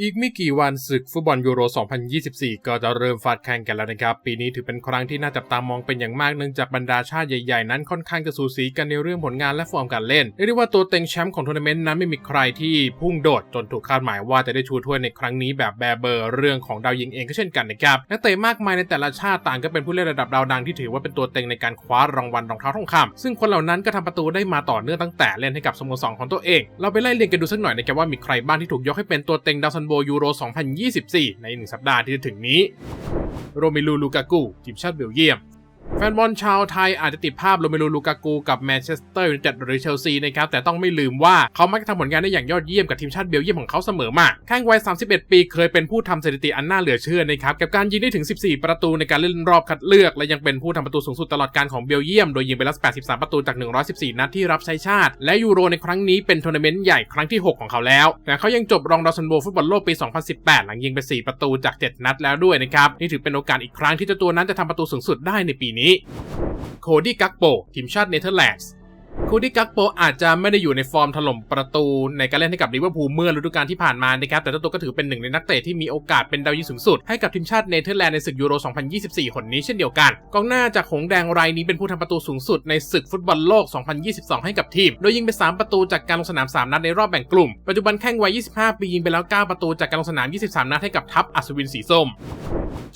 อีกไม่กี่วันศึกฟุตบอลยูโร 2024 ก็จะเริ่มฟาดแข่งกันแล้วนะครับ ปีนี้ถือเป็นครั้งที่น่าจับตามองเป็นอย่างมากเนื่องจากบรรดาชาติใหญ่ๆ นั้นค่อนข้างจะสูสีกันในเรื่องผลงานและฟอร์มการเล่นเรียกได้ว่าตัวเต็งแชมป์ของทัวร์นาเมนต์นั้นไม่มีใครที่พุ่งโดดจนถูกคาดหมายว่าจะได้ชูถ้วยในครั้งนี้แบบแบเบอร์เรื่องของดาวยิงเองก็เช่นกันนะครับนักเตะมากมายในแต่ละชาติต่างก็เป็นผู้เล่นระดับดาวดังที่ถือว่าเป็นตัวเต็งในการคว้ารางวัลรองเท้าทองคำซึ่งคนเหล่านั้นก็ทำประตูได้มาต่อเนื่องตั้งแต่เล่นให้กับสโมสรของตัวเอง เราไปไล่เรียงกันดูสักหน่อยนะครับว่ามีใครบ้างที่ถูกยกให้เป็นตัวเต็งดาวซันโบยูโร 2024 ในหนึ่งสัปดาห์ที่จะถึงนี้ โรเมลูลูกากูทีมชาติเบลเยียม แฟนบอลชาวไทยอาจจะติดภาพโรเมลูลูกากูกับแมนเชสเตอร์ยูไนเต็ดหรือเชลซีนะครับ แต่ต้องไม่ลืมว่าเขามักจะทำผลงานได้อย่างยอดเยี่ยมกับทีมชาติเบลเยียมของเขาเสมอมาแข้งวัย 31 ปีเคยเป็นผู้ทำสถิติอันน่าเหลือเชื่อนะครับ กับการยิงได้ถึง 14 ประตูในการเล่นรอบคัดเลือก และยังเป็นผู้ทำประตูสูงสุดตลอดการของเบลเยียม โดยยิงไปแล้ว 83 ประตูจาก 114 นัดที่รับใช้ชาติ และยูโรในครั้งนี้เป็นทัวร์นาเมนต์ใหญ่ครั้งที่ 6 ของเขาแล้วแต่เขายังจบรองดาวซันโบฟุตบอลโลกปี 2018 หลังยิงไป 4 ประตูจาก 7 นัดแล้วด้วยนะครับนี่ถือเป็นโอกาสอีกครั้งที่เจ้าตัวนั้นจะทำประตูสูงสุดได้ในปีนี้ โคดี้กักโป ทีมชาติเนเธอร์แลนด์โคดี้กักโปอาจจะไม่ได้อยู่ในฟอร์มถล่มประตูในการเล่นให้กับลิเวอร์พูลเมื่อฤดูกาลที่ผ่านมานะครับ แต่เจ้าตัวก็ถือเป็นหนึ่งในนักเตะที่มีโอกาสเป็นดาวยิงสูงสุด ให้กับทีมชาติเนเธอร์แลนด์ในศึกยูโร 2024 คนนี้เช่นเดียวกัน กองหน้าจากหงแดงรายนี้เป็นผู้ทำประตูสูงสุดในศึกฟุตบอลโลก 2022 ให้กับทีม โดยยิงไป 3 ประตูจากการลงสนาม 3 นัดในรอบแบ่งกลุ่ม ปัจจุบันแข้งวัย 25 ปียิงไปแล้ว 9 ประตูจากการลงสนาม 23 นัดให้กับทัพอัศวินสีส้ม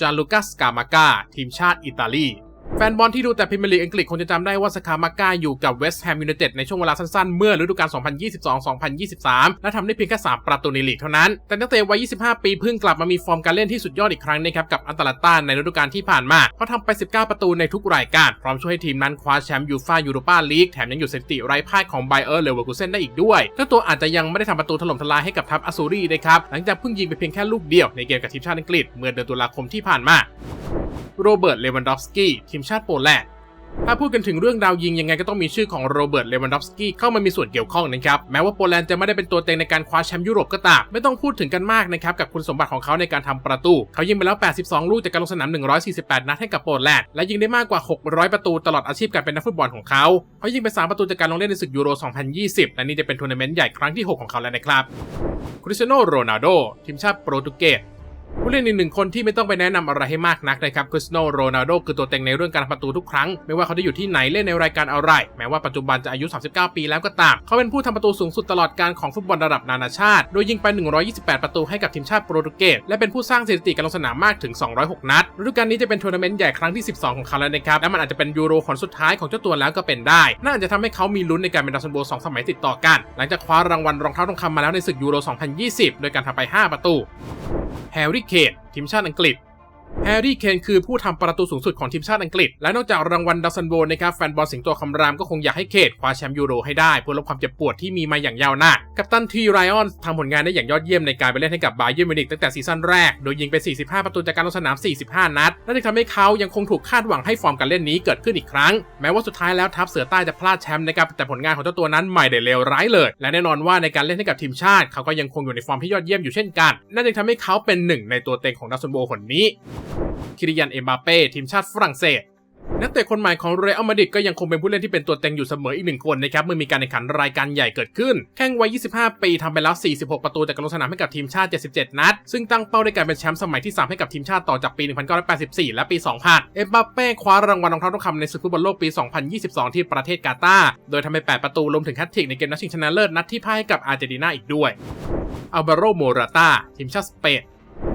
จานลูกัสกามาก้าทีมชาติอิตาลี แฟนบอลที่ดูแต่พรีเมียร์ลีกอังกฤษคงจะจำได้ว่าสคามาก้าอยู่กับเวสต์แฮมยูไนเต็ดในช่วงเวลาสั้นๆ เมื่อฤดูกาล 2022-2023 และทำได้เพียงแค่ 3 ประตูในลีกเท่านั้น แต่นักเตะวัย 25 ปีเพิ่งกลับมามีฟอร์มการเล่นที่สุดยอดอีกครั้งนะครับกับอันตาลันตาในฤดูกาลที่ผ่านมาเขาทำไป 19 ประตูในทุกรายการ พร้อมช่วยให้ทีมนั้นคว้าแชมป์ยูฟ่ายูโรปาลีกแถมยังอยู่สถิติไร้พ่ายของไบเออร์เลเวอร์คูเซนได้อีกด้วยเจ้าตัวอาจจะยังไม่ได้ทำประตูถล่มทลายให้กับทัพอาซูรีนะครับหลังจากเพิ่งยิงไปเพียงแค่ลูกเดียวในเกมกับทีมชาติอังกฤษเมื่อเดือนตุลาคมที่ผ่านมา โรเบิร์ต เลวันดอฟสกี้ทีมชาติโปแลนด์ถ้าพูดกันถึงเรื่องดาวยิงยังไงก็ต้องมีชื่อของโรเบิร์ต เลวันดอฟสกี้เข้ามามีส่วนเกี่ยวข้องนะครับ แม้ว่าโปแลนด์จะไม่ได้เป็นตัวเต็งในการคว้าแชมป์ยุโรปก็ตาม ไม่ต้องพูดถึงกันมากนะครับ กับคุณสมบัติของเขาในการทำประตู เขายิงไปแล้ว 82 ลูกจากการลงสนาม 148 นัดให้กับโปแลนด์ และยิงได้มากกว่า 600 ประตูตลอดอาชีพการเป็นนักฟุตบอลของเขา เขายิงไป 3 ประตูจากการลงเล่นในศึกยูโร 2020 และนี่จะเป็นทัวร์นาเมนต์ใหญ่ครั้งที่ 6 ของเขาแล้วนะครับคริสเตียโนโรนัลโดทีมชาติโปรตุเกส ผู้เล่นอีกหนึ่งคนที่ไม่ต้องไปแนะนำอะไรให้มากนักนะครับคริสโนโรนัลโดคือตัวเต็งในเรื่องการประตูทุกครั้ง ไม่ว่าเขาจะอยู่ที่ไหนเล่นในรายการอะไร แม้ว่าปัจจุบันจะอายุ 39 ปีแล้วก็ตาม เขาเป็นผู้ทำประตูสูงสุดตลอดการของฟุตบอลระดับนานาชาติ โดยยิงไป 128 ประตูให้กับทีมชาติโปรตุเกส และเป็นผู้สร้างสถิติการลงสนามมากถึง 206 นัดฤดูกาลนี้จะเป็นทัวร์นาเมนต์ใหญ่ครั้งที่ 12 ของเขาแล้วนะครับ และมันอาจจะเป็นยูโรคนสุดท้ายของเจ้าตัวแล้วก็เป็นได้ น่าจะทำให้เขามีลุ้นในการเป็นดาวซันโบสองสมัยติดต่อกัน หลังจากคว้ารางวัลรองเท้าทองคำมาแล้วในศึกยูโร 2020 โดยการทำไป 5 ประตู แฮร์รี่เคนทีมชาติอังกฤษ ร์รี่เคนคือผู้ทำประตูสูงสุดของทีมชาติอังกฤษ และนอกจากรางวัลดาวซันโบนะครับแฟนบอลสิงโตคำรามก็คงอยากให้เคนคว้าแชมป์ยูโรให้ได้เพื่อลดความเจ็บปวดที่มีมาอย่างยาวนานกัปตันทีไรออนทำผลงานได้อย่างยอดเยี่ยมในการไปเล่นให้กับบาเยิร์นมิวนิกตั้งแต่ซีซั่นแรก โดยยิงไป 45 ประตูจากการลงสนาม 45 นัดและจะทำให้เขายังคงถูกคาดหวังให้ฟอร์มการเล่นนี้เกิดขึ้นอีกครั้ง แม้ว่าสุดท้ายแล้วทัพเสือใต้จะพลาดแชมป์นะครับแต่ผลงานของเจ้าตัวนั้นไม่ได้เลวร้ายเลย และแน่นอนว่าในการเล่นให้กับทีมชาติ เขาก็ยังคงอยู่ในฟอร์มที่ยอดเยี่ยมอยู่เช่นกันนั่นจึงทำให้เขาเป็นหนึ่งในตัวเต็งของดาวซันโบคนนี้คิริยันเอ็มบาเป้ทีมชาติฝรั่งเศสนักเตะคนใหม่ของเรอัลมาดริดก็ยังคงเป็นผู้เล่นที่เป็นตัวเต็งอยู่เสมออีกหนึ่งคนนะครับเมื่อมีการแข่งขันรายการใหญ่เกิดขึ้น แข่งวัย 25 ปีทำไปแล้ว 46 ประตูจากการลงสนามให้กับทีมชาติ 77 นัด ซึ่งตั้งเป้าในการเป็นแชมป์สมัยที่ 3 ให้กับทีมชาติต่อจากปี 1984 และปี 2000 เอ็มบาเป้คว้ารางวัลรองเท้าทองคำในศึกฟุตบอลโลกปี 2022 ที่ประเทศกาตาร์โดยทำไป 8 ประตูรวมถึงแฮตทริกในเกมนัดชิงชนะเลิศนัดที่พ่ายให้กับอาร์เจนตินาอีกด้วยอัลบาโรโมราตาทีมชาติสเปน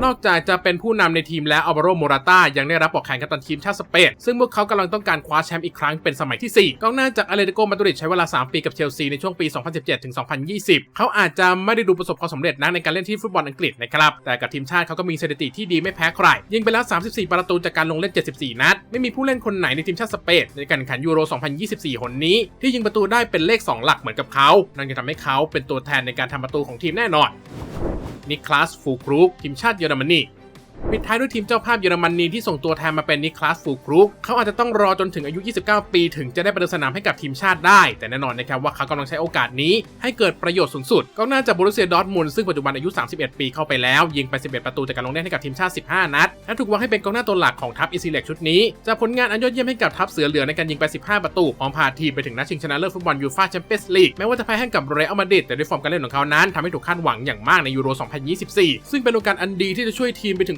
นอกจากจะเป็นผู้นำในทีมแล้วอัลวาโรโมราต้ายังได้รับปอกแขนกัปตันทีมชาติสเปนซึ่งพวกเขากำลังต้องการคว้าแชมป์อีกครั้งเป็นสมัยที่ 4กองหน้าจากอาเลติโกมาดริดใช้เวลา 3 ปีกับเชลซีในช่วงปี 2017ถึง2020 เขาอาจจะไม่ได้ดูประสบความสำเร็จนักในการเล่นที่ฟุตบอลอังกฤษนะครับแต่กับทีมชาติเขาก็มีสถิติที่ดีไม่แพ้ใครยิงไปแล้ว 34 ประตูจากการลงเล่น 74 นัด ไม่มีผู้เล่นคนไหนในทีมชาติสเปนในการแข่งขันยูโร 2024 หนนี้ ที่ยิงประตูได้เป็นเลข 2 หลักเหมือนกับเขา นั่นจะทำให้เขาเป็นตัวแทนในการทำประตูของทีมแน่นอน นิคลาสฟูครูกทีมชาติเยอรมนี ปิดท้ายด้วยทีมเจ้าภาพเยอรมนีที่ส่งตัวแทนมาเป็นนิคลาสฟูครุกเขาอาจจะต้องรอจนถึงอายุ 29 ปี ถึงจะได้ประเดิมสนามให้กับทีมชาติได้ แต่แน่นอนนะครับว่าเขากำลังใช้โอกาสนี้ให้เกิดประโยชน์สูงสุดกองหน้าจากบรุเซียดอร์ทมุนซึ่งปัจจุบันอายุ 31 ปีเข้าไปแล้ว ยิงไป 11 ประตูจากการลงเล่นให้กับทีมชาติ 15 นัด และถูกวางให้เป็นกองหน้าตัวหลักของทัพอิซิเล็กชุดนี้จากผลงานอันยอดเยี่ยมให้กับทัพเสือเหลืองในการยิงไป 15 ประตูพร้อมพาทีมไปถึงนัดชิงชนะเลิศฟุตบอลยูฟ่าแชมเปี้ยนส์ลีกแม้ว่าจะแพ้ให้กับเรอัลมาดริดแต่ด้วยฟอร์มการเล่นของเขานั้นทำให้ถูกคาดหวังอย่างมากในยูโร 2024 ซึ่งเป็นโอกาสอันดีที่จะช่วยทีมไปถึง